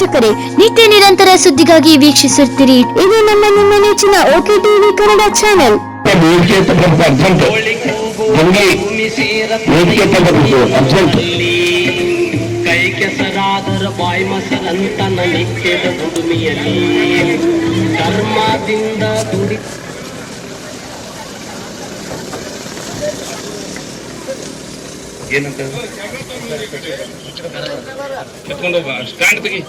ವೀಕ್ಷಕರೇ ನಿತ್ಯ ನಿರಂತರ ಸುದ್ದಿಗಾಗಿ ವೀಕ್ಷಿಸುತ್ತೀರಿ. ಇದು ನಮ್ಮ ನಿಮ್ಮ ನೆಚ್ಚಿನ ಓಕೆ ಟಿವಿ ಕನ್ನಡ ಚಾನೆಲ್ ಕೈ ಕೆಸರಾದರ ಬಾಯಿ ಮಸರಂತನ ನಿತ್ಯದ ದುಡಿಮೆಯಲ್ಲಿ ಕರ್ಮದಿಂದ ದುಡಿ ಏನಂತ? ಸ್ಟ್ಯಾಂಡ್ ತೆಗಿ.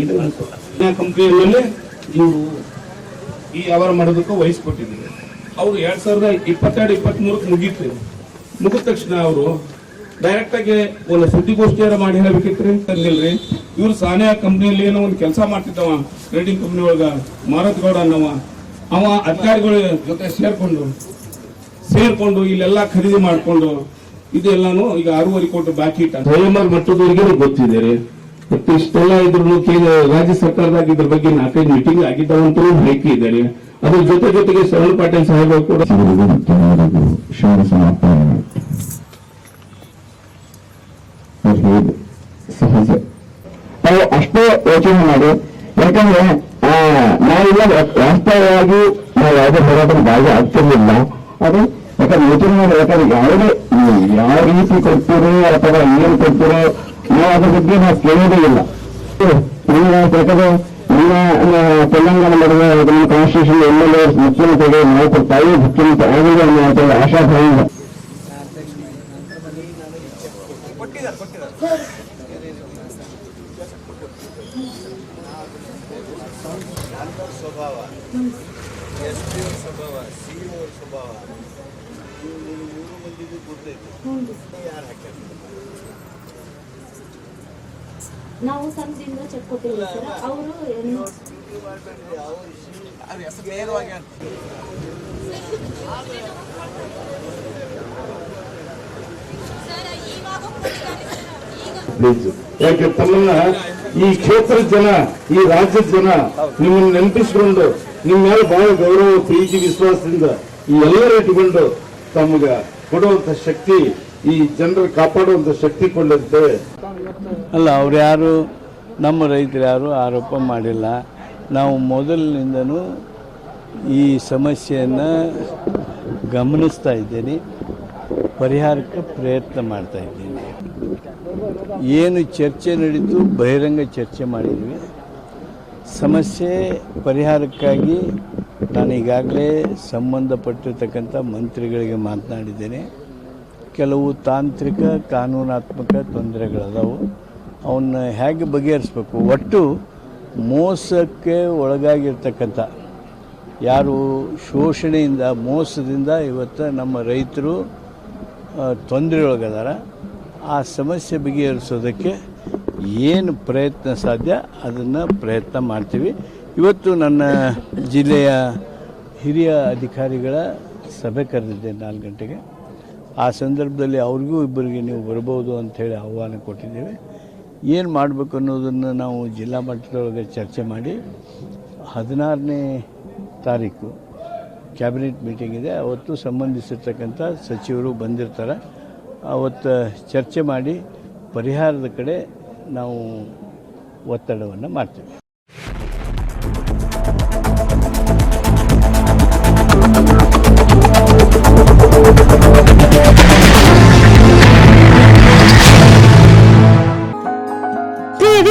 ಇದು ಕಂಪ್ನಿಯ ಮೇಲೆ ಇವರು ಈ ವ್ಯವಹಾರ ಮಾಡೋದಕ್ಕೂ ವಹಿಸ್ಕೊಟ್ಟಿದ್ದಾರೆ ಅವರು ಎರಡ್ ಸಾವಿರದ ಇಪ್ಪತ್ತೆರಡು ಇಪ್ಪತ್ತ್ ಮೂರಕ್ಕೆ ಮುಗೀತು. ಮುಗಿದ ತಕ್ಷಣ ಅವರು ಡೈರೆಕ್ಟ್ ಆಗಿ ಒಂದು ಸುದ್ದಿಗೋಷ್ಠಿಯಾರ ಮಾಡಿ ಹೇಳಬೇಕಿತ್ರಿ? ಅಲ್ಲಿಲ್ರಿ ಇವ್ರು ಸಾನಿಯಾ ಕಂಪ್ನಿಯಲ್ಲಿ ಏನೋ ಒಂದು ಕೆಲಸ ಮಾಡ್ತಿದ್ದವ ಟ್ರೇಡಿಂಗ್ ಕಂಪ್ನಿ ಒಳಗ ಮಾರತ್ ಗೌಡ ಅನ್ನವ. ಅವ ಅಧಿಕಾರಿಗಳ ಜೊತೆ ಸೇರ್ಕೊಂಡು ಸೇರ್ಕೊಂಡು ಇಲ್ಲೆಲ್ಲ ಖರೀದಿ ಮಾಡ್ಕೊಂಡು ಇದೆಲ್ಲಾನು ಈಗ ಆರೂವರೆ ಕೋಟಿ ಬಾಕಿ ಇಟ್ಟ ಸ್ವಯಂವರ್ ಮಟ್ಟದವರಿಗೆ ಗೊತ್ತಿದೆ ರೀ. ಮತ್ತೆ ಇಷ್ಟೆಲ್ಲ ಇದ್ರು ಕೇಂದ್ರ ರಾಜ್ಯ ಸರ್ಕಾರದಾಗ ಇದ್ರ ಬಗ್ಗೆ ನಾಲ್ಕೈದು ಮೀಟಿಂಗ್ ಆಗಿದ್ದಾವಂತೂ ಮಾಹಿತಿ ಇದೆ ರೀ. ಅದ್ರ ಜೊತೆ ಜೊತೆಗೆ ಶರಣ್ ಪಾಟೀಲ್ ಸಾಹೇಬರು ಕೂಡ ಸಹಜ ನಾವು ಅಷ್ಟೇ ಯೋಚನೆ ಮಾಡಿ. ಯಾಕಂದ್ರೆ ಆ, ನಾವೆಲ್ಲ ವಾಸ್ತವವಾಗಿ ನಾವು ಯಾವುದೇ ಹೋರಾಟದ ಭಾಗ ಆಗ್ತಿರ್ಲಿಲ್ಲ. ಅದು ಯಾಕಂದ್ರೆ ಯೋಚನೆ ಮಾಡಿ ಯಾಕಂದ್ರೆ ಯಾವುದೇ ಯಾವ ರೀತಿ ಕೊಡ್ತೀರೋ ಅಥವಾ ಏನು ಕೊಡ್ತೀರೋ ನಾವು ಅದ್ರ ಬಗ್ಗೆ ನಾವು ಕೇಳೋದೇ ಇಲ್ಲ. ನಮ್ಮ ಯಾಕಂದ್ರೆ ನಮ್ಮ ತೆಲಂಗಾಣ ನಡುವೆ ನಮ್ಮ ಕಾನ್ಸ್ಟಿಟ್ಯೂಷನ್ ಎಂ ಎಲ್ ಎ ಮುಖ್ಯಮಂತ್ರಿಗೆ ನಾವು ಕೊಡ್ತಾಯಿ ಮುಖ್ಯಮಂತ್ರಿ ಆಗಿದೆ ಅನ್ನೋ ಆಶಾ ಭಾವಿಂದ ಸ್ವಭಾವ. ಸ್ವಭಾವ, ಸಿ ಸ್ವಭಾವ. ಮೂರು ಮಂದಿಗೂ ಗೊತ್ತೈತೆ ಯಾರು ಹಾಕ್ಯಾರ ನಾವು ಸಂಘದಿಂದ ಚೆಕ್ ಕೊಟ್ಟಿಲ್ಲ ಸರ್ ಅವರು ಡ್ಯೂಟಿ ಮಾಡ್ಬೇಡ್ರಿ ಅವ್ರ ನೇರವಾಗಿ ಪ್ಲೀಸ್ ಯಾಕೆ ತಮ್ಮನ್ನ ಈ ಕ್ಷೇತ್ರದ ಜನ ಈ ರಾಜ್ಯದ ಜನ ನಿಮ್ಮನ್ನ ನೆನಪಿಸಿಕೊಂಡು ನಿಮ್ಮ ಮೇಲೆ ಬಹಳ ಗೌರವ ಪ್ರೀತಿ ವಿಶ್ವಾಸದಿಂದ ಈ ಎಲ್ಲರ ಇಟ್ಕೊಂಡು ತಮಗ ಕೊಡುವಂತ ಶಕ್ತಿ ಈ ಜನರು ಕಾಪಾಡುವಂತ ಶಕ್ತಿ ಕೊಡುತ್ತೆ ಅಲ್ಲ, ಅವ್ರು ಯಾರು? ನಮ್ಮ ರೈತರು ಯಾರು ಆರೋಪ ಮಾಡಿಲ್ಲ. ನಾವು ಮೊದಲಿನಿಂದನೂ ಈ ಸಮಸ್ಯೆಯನ್ನು ಗಮನಿಸ್ತಾ ಇದ್ದೀನಿ. ಪರಿಹಾರಕ್ಕೆ ಪ್ರಯತ್ನ ಮಾಡ್ತಾ ಇದ್ದೀನಿ. ಏನು ಚರ್ಚೆ ನಡೀತು, ಬಹಿರಂಗ ಚರ್ಚೆ ಮಾಡಿದ್ವಿ. ಸಮಸ್ಯೆ ಪರಿಹಾರಕ್ಕಾಗಿ ನಾನು ಈಗಾಗಲೇ ಸಂಬಂಧಪಟ್ಟಿರ್ತಕ್ಕಂಥ ಮಂತ್ರಿಗಳಿಗೆ ಮಾತನಾಡಿದ್ದೇನೆ. ಕೆಲವು ತಾಂತ್ರಿಕ, ಕಾನೂನಾತ್ಮಕ ತೊಂದರೆಗಳದಾವು. ಅವನ್ನ ಹೇಗೆ ಬಗೆಹರಿಸ್ಬೇಕು? ಒಟ್ಟು ಮೋಸಕ್ಕೆ ಒಳಗಾಗಿರ್ತಕ್ಕಂಥ, ಯಾರು ಶೋಷಣೆಯಿಂದ, ಮೋಸದಿಂದ ಇವತ್ತು ನಮ್ಮ ರೈತರು ತೊಂದರೆಯೊಳಗದಾರ. ಆ ಸಮಸ್ಯೆ ಬಗೆಹರಿಸೋದಕ್ಕೆ ಏನು ಪ್ರಯತ್ನ ಸಾಧ್ಯ? ಅದನ್ನು ಪ್ರಯತ್ನ ಮಾಡ್ತೀವಿ. ಇವತ್ತು ನನ್ನ ಜಿಲ್ಲೆಯ ಹಿರಿಯ ಅಧಿಕಾರಿಗಳ ಸಭೆ ಕರೆದಿದ್ದೆ ನಾಲ್ಕು ಗಂಟೆಗೆ. ಆ ಸಂದರ್ಭದಲ್ಲಿ ಅವ್ರಿಗೂ ಇಬ್ಬರಿಗೆ ನೀವು ಬರ್ಬೋದು ಅಂಥೇಳಿ ಆಹ್ವಾನ ಕೊಟ್ಟಿದ್ದೇವೆ. ಏನು ಮಾಡಬೇಕು ಅನ್ನೋದನ್ನು ನಾವು ಜಿಲ್ಲಾ ಮಟ್ಟದೊಳಗೆ ಚರ್ಚೆ ಮಾಡಿ ಹದಿನಾರನೇ ತಾರೀಕು ಕ್ಯಾಬಿನೆಟ್ ಮೀಟಿಂಗ್ ಇದೆ. ಅವತ್ತು ಸಂಬಂಧಿಸಿರ್ತಕ್ಕಂಥ ಸಚಿವರು ಬಂದಿರ್ತಾರೆ. ಅವತ್ತು ಚರ್ಚೆ ಮಾಡಿ ಪರಿಹಾರದ ಕಡೆ ನಾವು ಒತ್ತಡವನ್ನು ಮಾಡ್ತೀವಿ.